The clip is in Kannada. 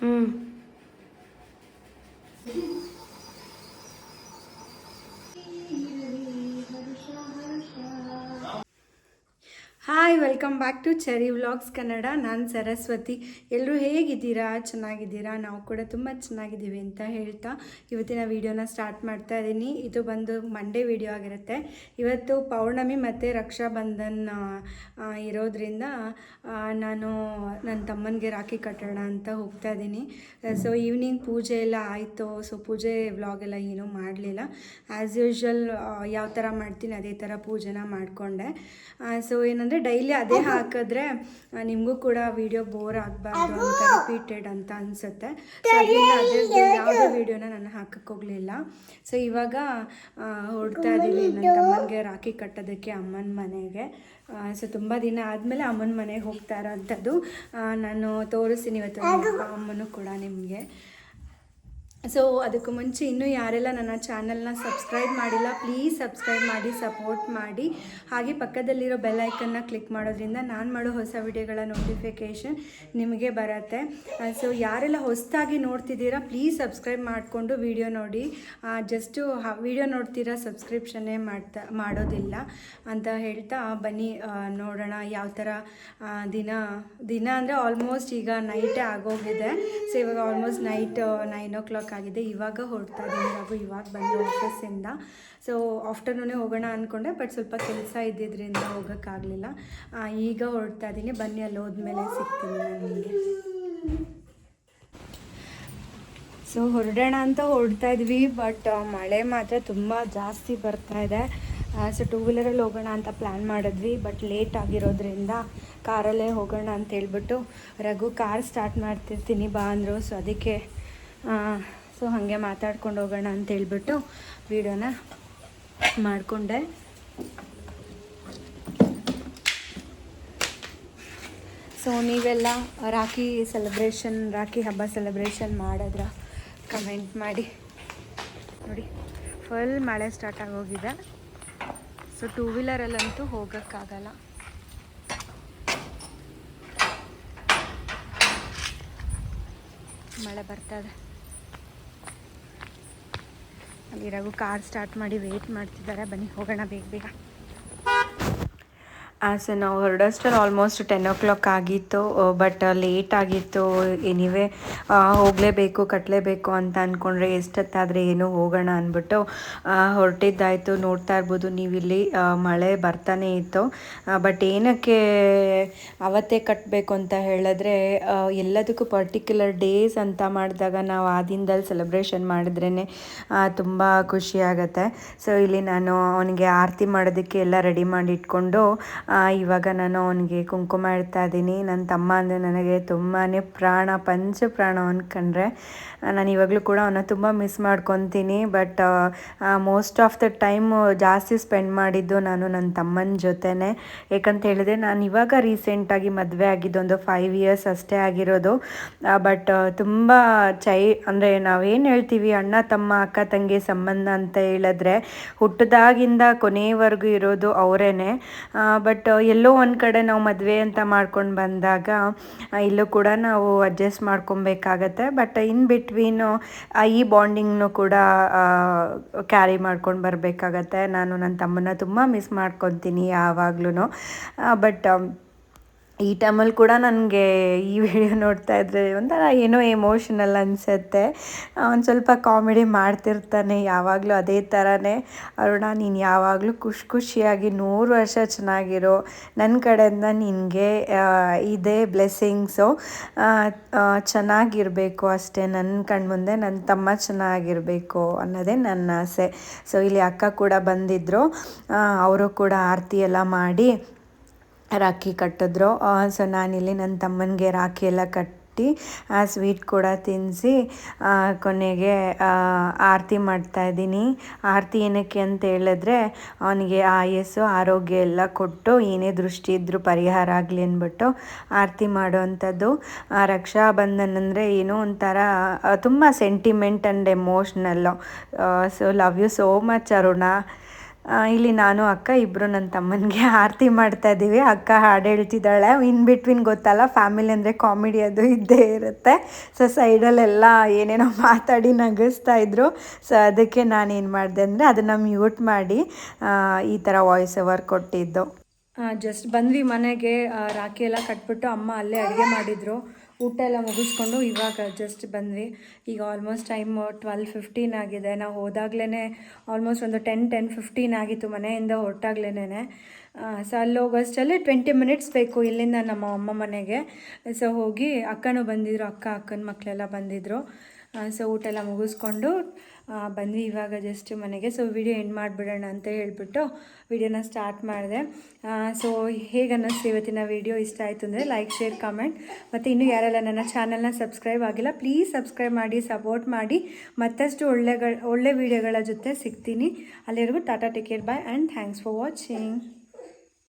ಹ್ಞೂ hi, welcome back to cherry vlogs Kannada. ನಾನು ಸರಸ್ವತಿ. ಎಲ್ಲರೂ ಹೇಗಿದ್ದೀರಾ? ಚೆನ್ನಾಗಿದ್ದೀರಾ? ನಾವು ಕೂಡ ತುಂಬ ಚೆನ್ನಾಗಿದ್ದೀವಿ ಅಂತ ಹೇಳ್ತಾ ಇವತ್ತಿನ ವೀಡಿಯೋನ ಸ್ಟಾರ್ಟ್ ಮಾಡ್ತಾ ಇದ್ದೀನಿ ಇದು ಬಂದು ಮಂಡೇ ವಿಡಿಯೋ ಆಗಿರುತ್ತೆ. ಇವತ್ತು ಪೌರ್ಣಮಿ ಮತ್ತು ರಕ್ಷಾಬಂಧನ್ ಇರೋದ್ರಿಂದ ನಾನು ನನ್ನ ತಮ್ಮನಿಗೆ ರಾಖಿ ಕಟ್ಟೋಣ ಅಂತ ಹೋಗ್ತಾ ಇದ್ದೀನಿ ಸೊ ಈವ್ನಿಂಗ್ ಪೂಜೆ ಎಲ್ಲ ಆಯಿತು. ಸೊ ಪೂಜೆ ವ್ಲಾಗ್ ಎಲ್ಲ ಏನೂ ಮಾಡಲಿಲ್ಲ. ಆ್ಯಸ್ ಯೂಶ್ವಲ್ ಯಾವ ಥರ ಮಾಡ್ತೀನಿ ಅದೇ ಥರ ಪೂಜೆನ ಮಾಡಿಕೊಂಡೆ. ಸೊ ಏನಂದರೆ ಡೈಲಿ ಅದೇ ಹಾಕಿದ್ರೆ ನಿಮಗೂ ಕೂಡ ವಿಡಿಯೋ ಬೋರ್ ಆಗಬಾರ್ದು ಅಂತ ರಿಪೀಟೆಡ್ ಅಂತ ಅನಿಸುತ್ತೆ. ಸೊ ಅದರಿಂದ ಅದ್ರದ್ದು ಯಾವುದೇ ವಿಡಿಯೋನ ನಾನು ಹಾಕಕ್ಕೆ ಹೋಗಲಿಲ್ಲ. ಸೊ ಇವಾಗ ಹೊಡ್ತಾ ಇದ್ದೀವಿ ನನ್ನ ತಮ್ಮನಿಗೆ ರಾಖಿ ಕಟ್ಟೋದಕ್ಕೆ ಅಮ್ಮನ ಮನೆಗೆ. ಸೊ ತುಂಬ ದಿನ ಆದಮೇಲೆ ಅಮ್ಮನ ಮನೆಗೆ ಹೋಗ್ತಾ ಇರೋಂಥದ್ದು. ನಾನು ತೋರಿಸ್ತೀನಿ ಇವತ್ತು ಅಮ್ಮನೂ ಕೂಡ ನಿಮಗೆ. ಸೊ ಅದಕ್ಕೆ ಮುಂಚೆ ಇನ್ನೂ ಯಾರೆಲ್ಲ ನನ್ನ ಚಾನಲ್ನ ಸಬ್ಸ್ಕ್ರೈಬ್ ಮಾಡಿಲ್ಲ ಪ್ಲೀಸ್ ಸಬ್ಸ್ಕ್ರೈಬ್ ಮಾಡಿ ಸಪೋರ್ಟ್ ಮಾಡಿ. ಹಾಗೆ ಪಕ್ಕದಲ್ಲಿರೋ ಬೆಲ್ ಐಕನ್ನ ಕ್ಲಿಕ್ ಮಾಡೋದ್ರಿಂದ ನಾನು ಮಾಡೋ ಹೊಸ ವಿಡಿಯೋಗಳ ನೋಟಿಫಿಕೇಷನ್ ನಿಮಗೆ ಬರುತ್ತೆ. ಸೊ ಯಾರೆಲ್ಲ ಹೊಸದಾಗಿ ನೋಡ್ತಿದ್ದೀರಾ ಪ್ಲೀಸ್ ಸಬ್ಸ್ಕ್ರೈಬ್ ಮಾಡಿಕೊಂಡು ವಿಡಿಯೋ ನೋಡಿ. ಜಸ್ಟು ವಿಡಿಯೋ ನೋಡ್ತೀರಾ ಸಬ್ಸ್ಕ್ರಿಪ್ಷನ್ನೇ ಮಾಡ್ತಾ, ಮಾಡೋದಿಲ್ಲ ಅಂತ ಹೇಳ್ತಾ ಬನ್ನಿ ನೋಡೋಣ ಯಾವ ಥರ ದಿನ ದಿನ ಅಂದರೆ ಆಲ್ಮೋಸ್ಟ್ ಈಗ ನೈಟೇ ಆಗೋಗಿದೆ. ಸೊ ಇವಾಗ almost night nine o'clock ಆಗಿದೆ. ಇವಾಗ ಹೊರಡ್ತಾ ಇದ್ದೀನಿ. ಇವಾಗ ಇವಾಗ ಬಂದು ಆಫೀಸಿಂದ ಸೊ ಆಫ್ಟರ್ನೂನೇ ಹೋಗೋಣ ಅಂದ್ಕೊಂಡೆ ಬಟ್ ಸ್ವಲ್ಪ ಕೆಲಸ ಇದ್ದಿದ್ದರಿಂದ ಹೋಗೋಕ್ಕಾಗಲಿಲ್ಲ. ಈಗ ಹೊರಡ್ತಾ ಇದ್ದೀನಿ. ಬನ್ನಿ ಅಲ್ಲಿ ಹೋದ್ಮೇಲೆ ಸಿಗ್ತೀನಿ ನಾನು ನಿಮಗೆ. ಸೊ ಹೊರಡೋಣ ಅಂತ ಹೊರಡ್ತಾ ಇದ್ವಿ. ಬಟ್ ಮಳೆ ಮಾತ್ರ ತುಂಬ ಜಾಸ್ತಿ ಬರ್ತಾ ಇದೆ. ಸೊ ಟೂ ವೀಲರಲ್ಲಿ ಹೋಗೋಣ ಅಂತ ಪ್ಲ್ಯಾನ್ ಮಾಡಿದ್ವಿ. ಬಟ್ ಲೇಟ್ ಆಗಿರೋದ್ರಿಂದ ಕಾರಲ್ಲೇ ಹೋಗೋಣ ಅಂತ ಹೇಳ್ಬಿಟ್ಟು ರಘು ಕಾರ್ ಸ್ಟಾರ್ಟ್ ಮಾಡ್ತಿರ್ತೀನಿ ಬಾ ಅಂದರು. ಸೊ ಅದಕ್ಕೆ ಸೊ ಹಾಗೆ ಮಾತಾಡ್ಕೊಂಡು ಹೋಗೋಣ ಅಂತ ಹೇಳ್ಬಿಟ್ಟು ವೀಡಿಯೋನ ಮಾಡಿಕೊಂಡೆ. ಸೊ ನೀವೆಲ್ಲ ರಾಖಿ ಸೆಲೆಬ್ರೇಷನ್ ರಾಖಿ ಹಬ್ಬ ಸೆಲೆಬ್ರೇಷನ್ ಮಾಡಿದ್ರ ಕಮೆಂಟ್ ಮಾಡಿ. ನೋಡಿ ಫುಲ್ ಮಳೆ ಸ್ಟಾರ್ಟ್ ಆಗೋಗಿದೆ. ಸೊ ಟೂ ವೀಲರಲ್ಲಂತೂ ಹೋಗೋಕ್ಕಾಗಲ್ಲ. ಮಳೆ ಬರ್ತದೆ ಅಲ್ಲಿರಾಗು ಕಾರ್ ಸ್ಟಾರ್ಟ್ ಮಾಡಿ ವೇಟ್ ಮಾಡ್ತಿದ್ದಾರೆ. ಬನ್ನಿ ಹೋಗೋಣ ಬೇಗ ಬೇಗ. ಸೊ ನಾವು ಹೊರಡೋಷ್ಟರಲ್ಲಿ ಆಲ್ಮೋಸ್ಟ್ ಟೆನ್ ಓ ಕ್ಲಾಕ್ ಆಗಿತ್ತು ಬಟ್ ಲೇಟ್ ಆಗಿತ್ತು ಎನಿವೆ ಹೋಗಲೇಬೇಕು ಕಟ್ಟಲೇಬೇಕು ಅಂತ ಅಂದ್ಕೊಂಡ್ರೆ ಎಷ್ಟೊತ್ತಾದರೆ ಏನೋ ಹೋಗೋಣ ಅಂದ್ಬಿಟ್ಟು ಹೊರಟಿದ್ದಾಯಿತು. ನೋಡ್ತಾ ಇರ್ಬೋದು, ನೀವಿಲ್ಲಿ ಮಳೆ ಬರ್ತಾನೆ ಇತ್ತು. ಬಟ್ ಏನಕ್ಕೆ ಅವತ್ತೇ ಕಟ್ಟಬೇಕು ಅಂತ ಹೇಳಿದ್ರೆ ಎಲ್ಲದಕ್ಕೂ ಪರ್ಟಿಕ್ಯುಲರ್ ಡೇಸ್ ಅಂತ ಮಾಡಿದಾಗ ನಾವು ಆ ದಿನದಲ್ಲಿ ಸೆಲೆಬ್ರೇಷನ್ ಮಾಡಿದ್ರೇ ತುಂಬ ಖುಷಿ ಆಗುತ್ತೆ. ಸೊ ಇಲ್ಲಿ ನಾನು ಅವನಿಗೆ ಆರತಿ ಮಾಡೋದಕ್ಕೆ ಎಲ್ಲ ರೆಡಿ ಮಾಡಿ ಇಟ್ಕೊಂಡು ಇವಾಗ ನಾನು ಅವನಿಗೆ ಕುಂಕುಮ ಇಡ್ತಾ ಇದ್ದೀನಿ. ನನ್ನ ತಮ್ಮ ಅಂದರೆ ನನಗೆ ತುಂಬಾ ಪ್ರಾಣ, ಪಂಚ ಪ್ರಾಣ ಅಂದ್ಕೊಂಡ್ರೆ ನಾನು ಇವಾಗಲೂ ಕೂಡ ಅವನ್ನ ತುಂಬ ಮಿಸ್ ಮಾಡ್ಕೊತೀನಿ. But most of the time ಜಾಸ್ತಿ ಸ್ಪೆಂಡ್ ಮಾಡಿದ್ದು ನಾನು ನನ್ನ ತಮ್ಮನ ಜೊತೆನೇ. ಏಕಂತ ಹೇಳಿದ್ರೆ ನಾನು ಇವಾಗ ರೀಸೆಂಟಾಗಿ ಮದುವೆ ಆಗಿದ್ದು ಒಂದು ಫೈವ್ ಇಯರ್ಸ್ ಅಷ್ಟೇ ಆಗಿರೋದು. ಬಟ್ ತುಂಬ ಚೈ, ಅಂದರೆ ನಾವೇನು ಹೇಳ್ತೀವಿ, ಅಣ್ಣ, ತಮ್ಮ, ಅಕ್ಕ, ತಂಗಿ ಸಂಬಂಧ ಅಂತ ಹೇಳಿದ್ರೆ ಹುಟ್ಟಿದಾಗಿಂದ ಕೊನೆಯವರೆಗೂ ಇರೋದು ಅವರೇನೆ. ಬಟ್ ಎಲ್ಲೋ ಒಂದು ಕಡೆ ನಾವು ಮದುವೆ ಅಂತ ಮಾಡ್ಕೊಂಡು ಬಂದಾಗ ಇಲ್ಲೂ ಕೂಡ ನಾವು ಅಡ್ಜಸ್ಟ್ ಮಾಡ್ಕೊಬೇಕಾಗತ್ತೆ. ಬಟ್, ಇನ್ ಬಿಟ್ವೀನು ಈ ಬಾಂಡಿಂಗ್ನು ಕೂಡ ಕ್ಯಾರಿ ಮಾಡ್ಕೊಂಡು ಬರಬೇಕಾಗತ್ತೆ. ನಾನು ನನ್ನ ತಮ್ಮನ್ನ ತುಂಬ ಮಿಸ್ ಮಾಡ್ಕೊತೀನಿ ಯಾವಾಗ್ಲೂ ಬಟ್ ಈ ಟೈಮಲ್ಲಿ ಕೂಡ ನನಗೆ ಈ ವಿಡಿಯೋ ನೋಡ್ತಾ ಇದ್ರೆ ಒಂಥರ ಏನೋ ಎಮೋಷನಲ್ ಅನಿಸುತ್ತೆ. ಒಂದು ಸ್ವಲ್ಪ ಕಾಮಿಡಿ ಮಾಡ್ತಿರ್ತಾನೆ, ಯಾವಾಗಲೂ ಅದೇ ಥರನೇ ಅರುಣ, ನೀನು ಯಾವಾಗಲೂ ಖುಷಿ ಖುಷಿಯಾಗಿ ನೂರು ವರ್ಷ ಚೆನ್ನಾಗಿರೋ. ನನ್ನ ಕಡೆಯಿಂದ ನಿನಗೆ ಇದೇ ಬ್ಲೆಸ್ಸಿಂಗ್ಸು ಚೆನ್ನಾಗಿರಬೇಕು ಅಷ್ಟೇ. ನನ್ನ ಕಣ್ಮುಂದೆ ನನ್ನ ತಮ್ಮ ಚೆನ್ನಾಗಿರಬೇಕು ಅನ್ನೋದೇ ನನ್ನ ಆಸೆ. ಸೊ ಇಲ್ಲಿ ಅಕ್ಕ ಕೂಡ ಬಂದಿದ್ದರು ಅವರು ಕೂಡ ಆರತಿ ಎಲ್ಲ ಮಾಡಿ ರಾಖಿ ಕಟ್ಟಿದ್ರು. ಸೊ ನಾನಿಲ್ಲಿ ನನ್ನ ತಮ್ಮನಿಗೆ ರಾಖಿ ಎಲ್ಲ ಕಟ್ಟಿ, ಆ ಸ್ವೀಟ್ ಕೂಡ ತಿನ್ನಿಸಿ ಕೊನೆಗೆ ಆರತಿ ಮಾಡ್ತಾ ಇದ್ದೀನಿ. ಆರತಿ ಏನಕ್ಕೆ ಅಂತ ಹೇಳಿದ್ರೆ, ಅವನಿಗೆ ಆಯಸ್ಸು, ಆರೋಗ್ಯ ಎಲ್ಲ ಕೊಟ್ಟು, ಏನೇ ದೃಷ್ಟಿ ಇದ್ದರೂ ಪರಿಹಾರ ಆಗಲಿ ಅಂದ್ಬಿಟ್ಟು ಆರತಿ ಮಾಡೋವಂಥದ್ದು. ಆ ರಕ್ಷಾಬಂಧನ್ ಅಂದರೆ ಏನೋ ಒಂಥರ ತುಂಬ sentiment and emotional so love you so much Aruna. ಇಲ್ಲಿ ನಾನು, ಅಕ್ಕ ಇಬ್ಬರು ನನ್ನ ತಮ್ಮನಿಗೆ ಆರತಿ ಮಾಡ್ತಾ ಇದ್ದೀವಿ ಅಕ್ಕ ಹಾಡು ಹೇಳ್ತಿದ್ದಾಳೆ. ಇನ್ ಬಿಟ್ವೀನ್ ಗೊತ್ತಲ್ಲ, ಫ್ಯಾಮಿಲಿ ಅಂದರೆ ಕಾಮಿಡಿ ಅದು ಇದ್ದೇ ಇರುತ್ತೆ. ಸೊ ಸೈಡಲ್ಲೆಲ್ಲ ಏನೇನೋ ಮಾತಾಡಿ ನಗಿಸ್ತಾ ಇದ್ರು. ಸೊ ಅದಕ್ಕೆ ನಾನು ಏನು ಮಾಡಿದೆ ಅಂದರೆ ಅದನ್ನು ಮ್ಯೂಟ್ ಮಾಡಿ ಈ ಥರ ವಾಯ್ಸ್ ಓವರ್ ಕೊಟ್ಟಿದ್ದು ಜಸ್ಟ್ ಬಂದ್ವಿ ಮನೆಗೆ. ರಾಖಿ ಎಲ್ಲ ಕಟ್ಬಿಟ್ಟು ಅಮ್ಮ ಅಲ್ಲೇ ಅಡುಗೆ ಮಾಡಿದರು. ಊಟ ಎಲ್ಲ ಮುಗಿಸ್ಕೊಂಡು ಇವಾಗ ಜಸ್ಟ್ ಬಂದ್ವಿ. ಈಗ ಆಲ್ಮೋಸ್ಟ್ ಟೈಮ್ ಟ್ವೆಲ್ ಫಿಫ್ಟೀನ್ ಆಗಿದೆ. ನಾವು ಹೋದಾಗ್ಲೇ ಆಲ್ಮೋಸ್ಟ್ ಒಂದು ಟೆನ್ ಟೆನ್ ಫಿಫ್ಟೀನ್ ಆಗಿತ್ತು ಮನೆಯಿಂದ ಹೊರಟಾಗ್ಲೇ ಸೊ ಅಲ್ಲಿ ಹೋಗೋಷ್ಟಲ್ಲೇ ಟ್ವೆಂಟಿ ಮಿನಿಟ್ಸ್ ಬೇಕು ಇಲ್ಲಿಂದ ನಮ್ಮ ಅಮ್ಮ ಮನೆಗೆ. ಸೊ ಹೋಗಿ ಅಕ್ಕನೂ ಬಂದಿದ್ರು, ಅಕ್ಕ, ಅಕ್ಕನ ಮಕ್ಕಳೆಲ್ಲ ಬಂದಿದ್ದರು ಸೊ ಊಟ ಎಲ್ಲ ಮುಗಿಸ್ಕೊಂಡು ಬಂದ್ವಿ ಇವಾಗ ಜಸ್ಟ್ ಮನೆಗೆ. ಸೊ ವಿಡಿಯೋ ಎಂಡ್ ಮಾಡಿಬಿಡೋಣ ಅಂತ ಹೇಳ್ಬಿಟ್ಟು ವಿಡಿಯೋನ ಸ್ಟಾರ್ಟ್ ಮಾಡಿದೆ. ಸೊ ಹೇಗೆ ಅನ್ನಿಸ್ತು ಇವತ್ತಿನ ವಿಡಿಯೋ ಇಷ್ಟ ಆಯಿತು ಅಂದರೆ ಲೈಕ್ ಶೇರ್ ಕಾಮೆಂಟ್ ಮತ್ತು ಇನ್ನೂ ಯಾರೆಲ್ಲ ನನ್ನ ಚಾನಲ್ನ ಸಬ್ಸ್ಕ್ರೈಬ್ ಆಗಿಲ್ಲ ಪ್ಲೀಸ್ ಸಬ್ಸ್ಕ್ರೈಬ್ ಮಾಡಿ ಸಪೋರ್ಟ್ ಮಾಡಿ. ಮತ್ತಷ್ಟು ಒಳ್ಳೆಗಳ, ಒಳ್ಳೆ ವಿಡಿಯೋಗಳ ಜೊತೆ ಸಿಗ್ತೀನಿ. ಅಲ್ಲಿವರೆಗೂ tata take care bye and thanks for watching